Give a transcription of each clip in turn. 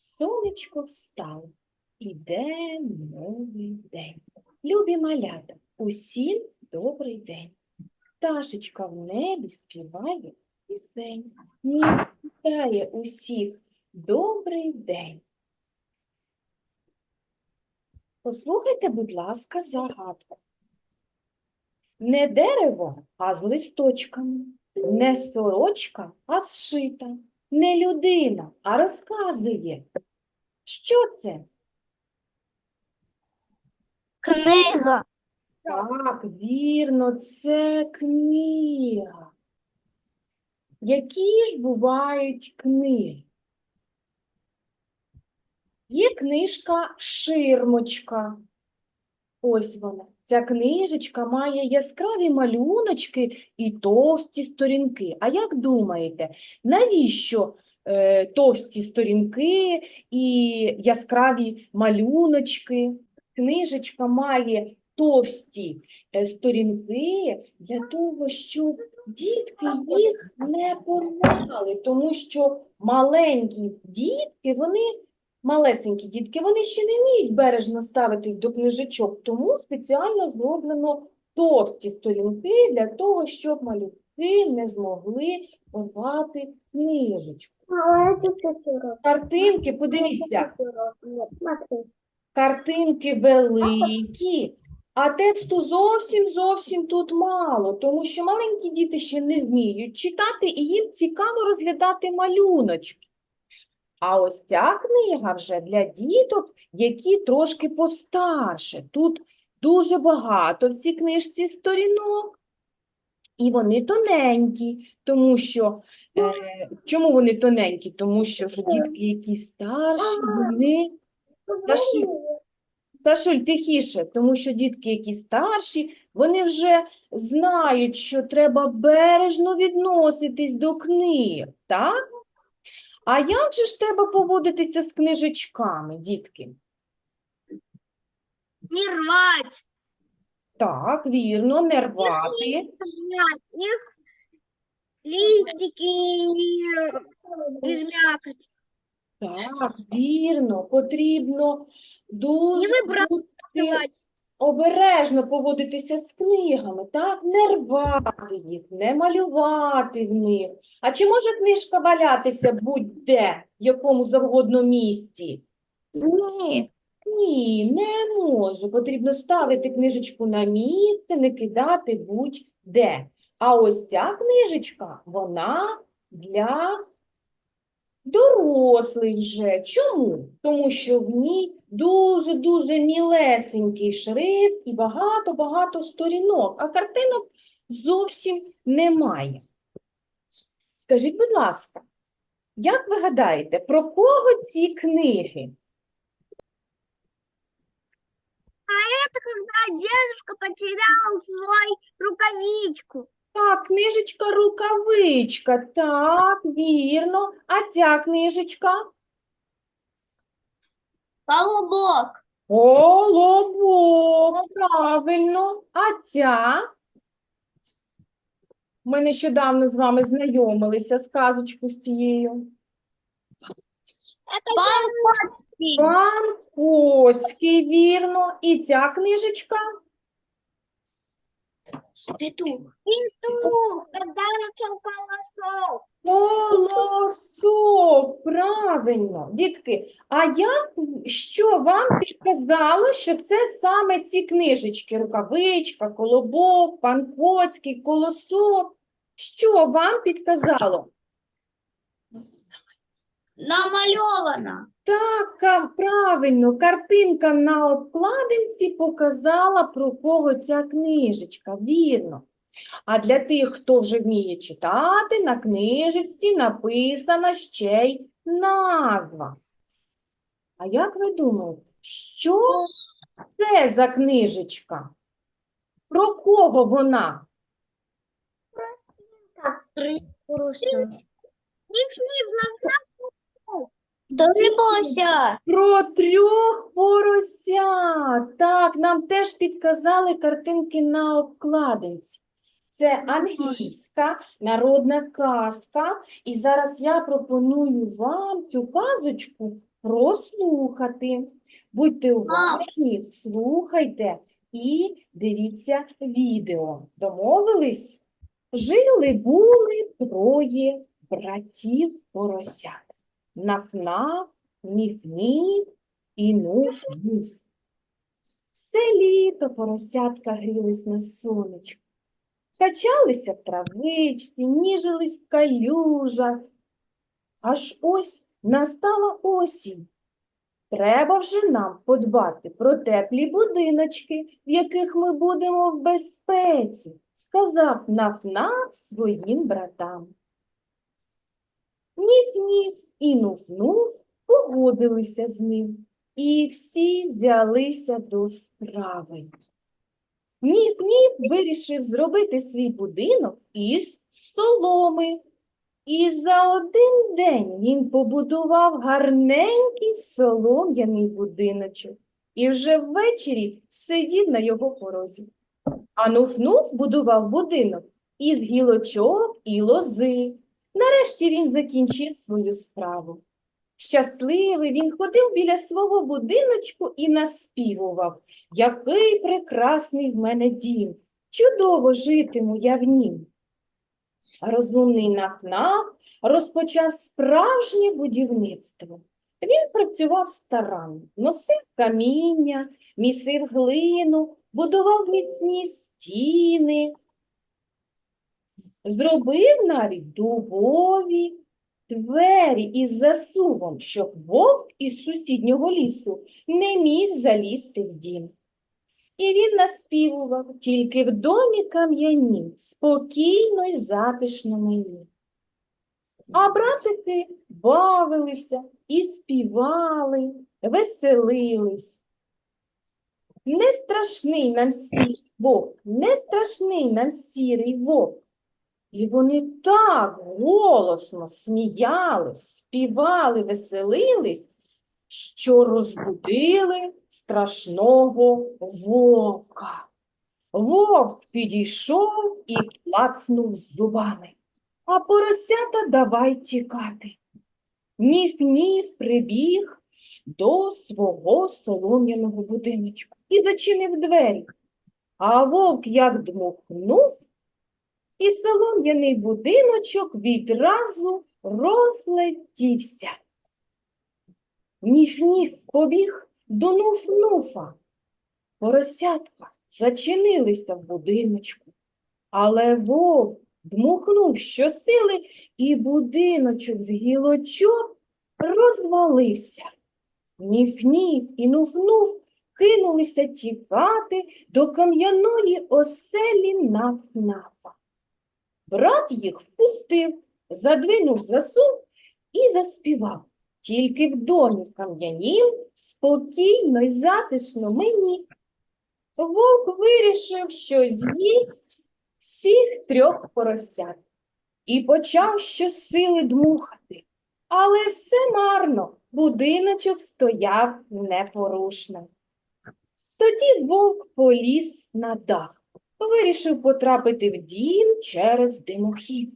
Сонечко встало, іде новий день. Любі малята, усім добрий день. Пташечка в небі співає пісень. Вітає усіх добрий день. Послухайте, будь ласка, загадку. Не дерево, а з листочками, не сорочка, а зшита, не людина, а розказує. Що це? Книга. Так, вірно, це книга. Які ж бувають книги? Є книжка Ширмочка. Ось вона. Ця книжечка має яскраві малюночки і товсті сторінки. А як думаєте, навіщо е, товсті сторінки і яскраві малюночки? Книжечка має товсті е, сторінки для того, щоб дітки їх не порвали, тому що маленькі дітки, вони, малесенькі дітки, вони ще не вміють бережно ставитись до книжечок, тому спеціально зроблено товсті сторінки для того, щоб малюки не змогли порвати книжечку. Картинки, подивіться, Картинки великі, а тексту зовсім зовсім тут мало, тому що маленькі діти ще не вміють читати і їм цікаво розглядати малюночки. А ось ця книга вже для діток, які трошки постарше. Тут дуже багато в цій книжці сторінок, і вони тоненькі, тому що е, чому вони тоненькі? Тому що дітки, які старші, вони Сашуль, тихіше, тому що дітки, які старші, вони вже знають, що треба бережно відноситись до книг, так? А як же ж треба поводитися з книжечками, дітки? Не рвать. Так, вірно, не рвати. Их листики не измякать. Так, вірно, потрібно дуже вибрасувати. Обережно поводитися з книгами, так? Не рвати їх, не малювати в них. А чи може книжка валятися будь-де, в якому завгодно місці? Нет. Ні, не може. Потрібно ставити книжечку на місце, не кидати будь-де. А ось ця книжечка, вона для дорослих вже. Чому? Тому що в ній дуже-дуже мілесенький шрифт і багато-багато сторінок, а картинок зовсім немає. Скажіть, будь ласка, як ви гадаєте, про кого ці книги? А Это когда дедушка потерял свой рукавичку. Так, книжечка рукавичка. Так, вірно. А ця книжечка? Колобок. Колобок. Правильно. А ця? Ми нещодавно з вами знайомилися з казочкою з цією. Пан Пан Коцький, вірно. І ця книжечка? Петух. Петух. Когда начал колосок. Колосок, правильно. Дітки, а я що вам підказало, що це саме ці книжечки? Рукавичка, колобок, панкоцький, колосок. Що вам підказало? Намалевано. Так, правильно, картинка на обкладинці показала, про кого ця книжечка, вірно. А для тих, хто вже вміє читати, на книжечці написана ще й назва. А як ви думаєте, що це за книжечка? Про кого вона? Дорибося. Про трьох поросят. Так, нам теж підказали картинки на обкладинці. Це англійська народна казка. І зараз я пропоную вам цю казочку прослухати. Будьте уважні, слухайте і дивіться відео. Домовились? Жили були троє братів поросят. Наф-наф, ніф-ніф і нуф-нуф. Все літо поросятка грілись на сонечку. Качалися в травичці, ніжились в калюжах. Аж ось настала осінь. Треба вже нам подбати про теплі будиночки, в яких ми будемо в безпеці, сказав Наф-Наф своїм братам. Ніф-ніф і нуф-нуф погодилися з ним, і всі взялися до справи. Ніф-ніф вирішив зробити свій будинок із соломи. І за один день він побудував гарненький солом'яний будиночок і вже ввечері сидів на його порозі. А Нуф-Нуф будував будинок із гілочок і лози. Нарешті він закінчив свою справу. Щасливий він ходив біля свого будиночку і наспівував, який прекрасний в мене дім, чудово житиму я в нім. Розумний Наф-Наф розпочав справжнє будівництво. Він працював старанно, носив каміння, місив глину, будував міцні стіни, зробив навіть дубові двері із засувом, щоб вовк із сусіднього лісу не міг залізти в дім. І він наспівував тільки в домі кам'янім, спокійно й затишно мені. А братики бавилися і співали, веселились. Не страшний нам сірий вовк, не страшний нам сірий вовк. І вони так голосно сміялись, співали, веселились, що розбудили страшного вовка. Вовк підійшов і клацнув зубами, а поросята давай тікати. Ніф-ніф прибіг до свого солом'яного будиночку і зачинив двері. А вовк як дмухнув, і солом'яний будиночок відразу розлетівся. Ніф-ніф побіг до нуф-нуфа. Поросятка зачинилися в будиночку, але вовк дмухнув щосили, і будиночок з гілочок розвалився. Ніф-ніф і нуф-нуф кинулися тікати до кам'яної оселі Наф-Нафа. Брат їх впустив, задвинув засув і заспівав. Тільки в домі кам'янім спокійно й затишно мені. Вовк вирішив, що з'їсть всіх трьох поросят і почав щосили дмухати. Але все марно, будиночок стояв непорушно. Тоді вовк поліз на дах, вирішив потрапити в дім через димохід.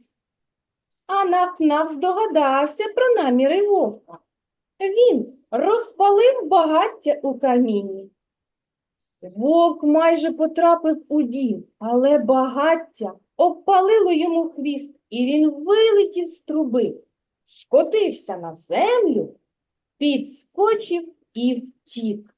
А Наф-Наф здогадався про наміри вовка. Він розпалив багаття у камінні. Вовк майже потрапив у дім, але багаття обпалило йому хвіст, і він вилетів з труби, скотився на землю, підскочив і втік.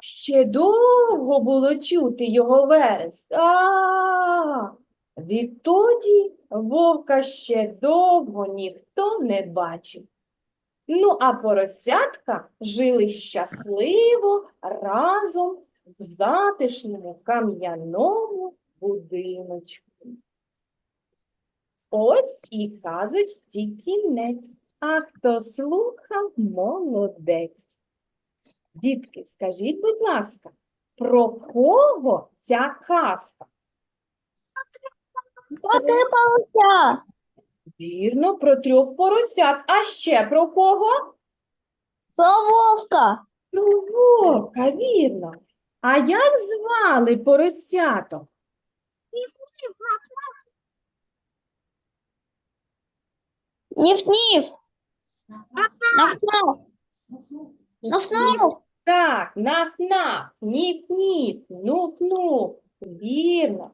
Ще довго було чути його вереск. А, відтоді вовка ще довго ніхто не бачив. Ну, а поросятка жили щасливо разом в затишному кам'яному будиночку. Ось і казочці кінець. А хто слухав, молодець. Дітки, скажіть, будь ласка, про кого ця казка? Про три поросят. Вірно, про трьох поросят. А ще про кого? Про вовка. Про вовка, вірно. А як звали поросяток? Ніф-ніф. Нафнаф. Нафнаф. Так, наф-наф, ніф-ніф, нуф-нуф. Вірно.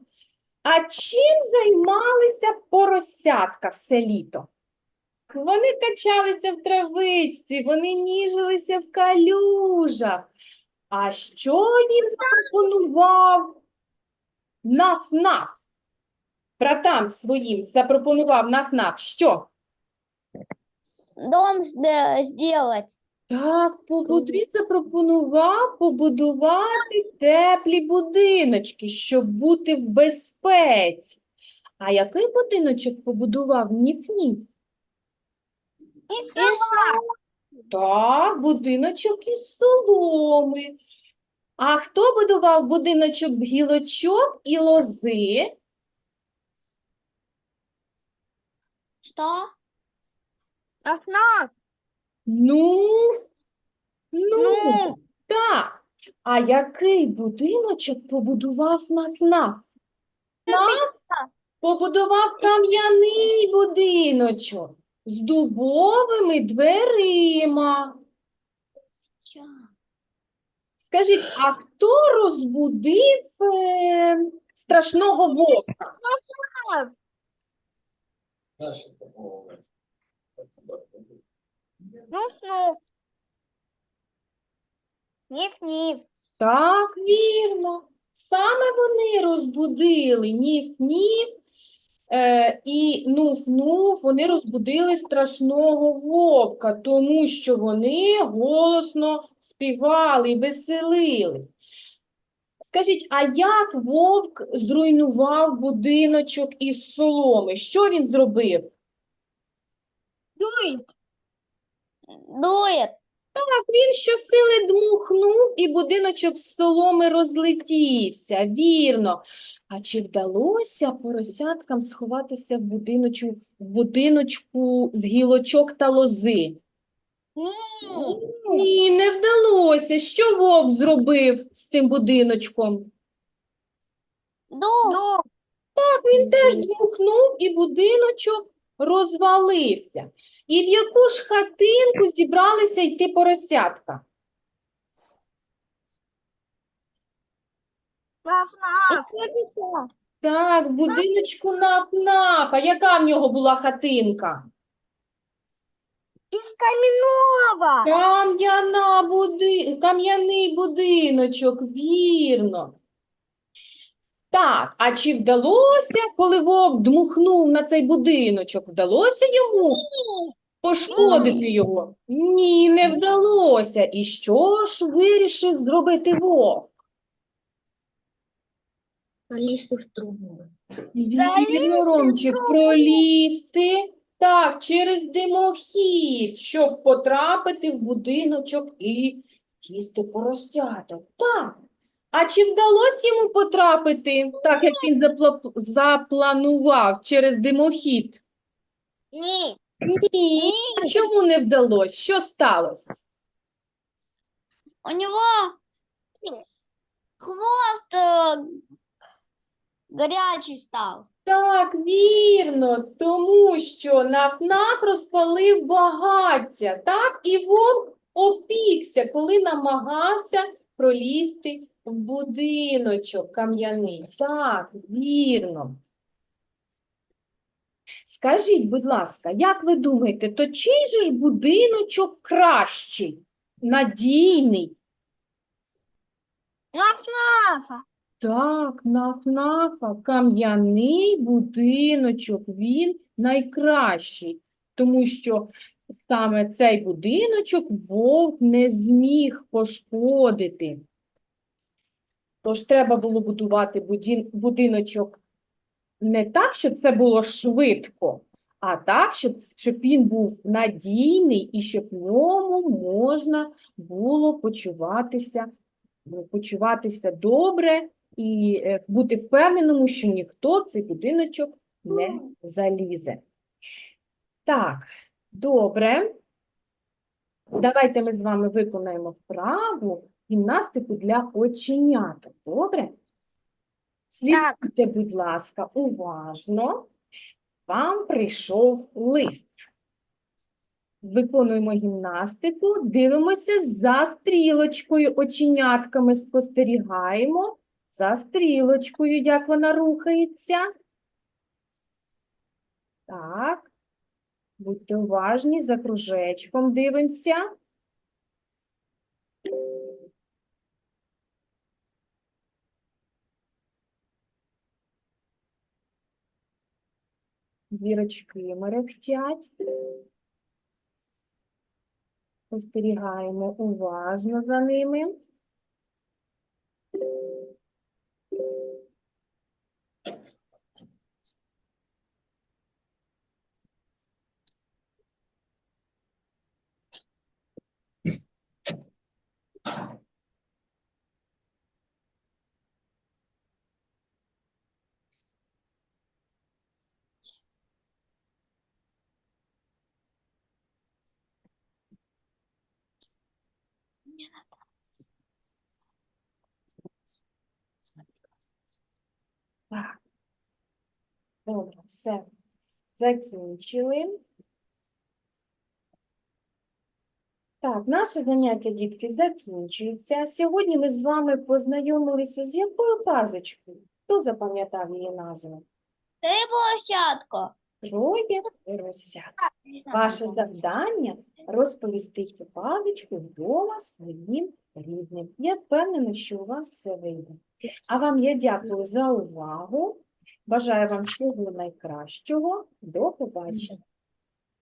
А чим займалися поросятка все літо? Вони качалися в травичці, вони ніжилися в калюжах. А що їм запропонував наф-наф? Братам своїм запропонував наф-наф. Що? Дом сде- сделать. Так, побудві запропонував побудувати теплі будиночки, щоб бути в безпеці. А який будиночок побудував Ніф-Ніф? Так, будиночок із соломи. А хто будував будиночок з гілочок і лози? Что? Наф-наф. Ну, ну, Ну. так. А який будиночок побудував Наф-Наф? Побудував кам'яний будиночок з дубовими дверима. Скажіть, а хто розбудив е, страшного вовка? Нуф-нуф. Ниф-ниф. Так, вірно. Саме вони розбудили ніф-ніф е, і нуф-нуф, вони розбудили страшного вовка, тому що вони голосно співали і веселились. Скажіть, а як вовк зруйнував будиночок із соломи? Що він зробив? Дует. Дует. Так, він щосили дмухнув, і будиночок з соломи розлетівся. Вірно. А чи вдалося поросяткам сховатися в будиночку, в будиночку з гілочок та лози? Ні, не вдалося. Що вовк зробив з цим будиночком? Дух. Так, він теж дмухнув, і будиночок розвалився. І в яку ж хатинку зібралися йти поросятка? Так, в будиночку наф-наф. А яка в нього була хатинка? Из каменного. Кам'яна буди... Кам'яний будиночок, вірно. Так, а чи вдалося, коли вовк дмухнув на цей будиночок, вдалося йому пошкодити його? Ні, не вдалося. І що ж вирішив зробити вовк? Залезть в трубу. Вірно, Ромчик, пролізти, так, через димохід, щоб потрапити в будиночок і сісти поросяток. Так. А чи вдалося йому потрапити, так як він запла- запланував через димохід? Ні. Ні. Чому не вдалося? Що сталося? У него хвост э, горячий стал. Так, вірно, тому що наф-наф розпалив багаття, так, і вовк опікся, коли намагався пролізти будиночок кам'яний. Так, вірно. Скажіть, будь ласка, як ви думаєте, то чий же ж будиночок кращий, надійний? Наф-нафа. Так, наф-нафа, кам'яний будиночок, він найкращий, тому що саме цей будиночок вовк не зміг пошкодити. Тож треба було будувати будиночок не так, щоб це було швидко, а так, щоб, щоб він був надійний і щоб в ньому можна було почуватися, ну, почуватися добре і е, бути впевненому, що ніхто в цей будиночок не залізе. Так, добре. Давайте ми з вами виконаємо вправу гімнастику для оченяток. Добре? Слідкуйте, будь ласка, уважно. Вам прийшов лист. Виконуємо гімнастику, дивимося за стрілочкою, оченятками спостерігаємо за стрілочкою, як вона рухається. Так. Будьте уважні, за кружечком дивимося. Зірочки мерехтять. Спостерігаємо уважно за ними. Так. Добре, все. Закінчили. Так, наше заняття, дітки, закінчується. Сьогодні ми з вами познайомилися з якою казочкою? Хто запам'ятав її назву? Ти площадко. Троє поросят. Ваше завдання розповісти цю казочку вдома своїм рідним. Я впевнена, що у вас все вийде. А вам я дякую за увагу. Бажаю вам всього найкращого. До побачення.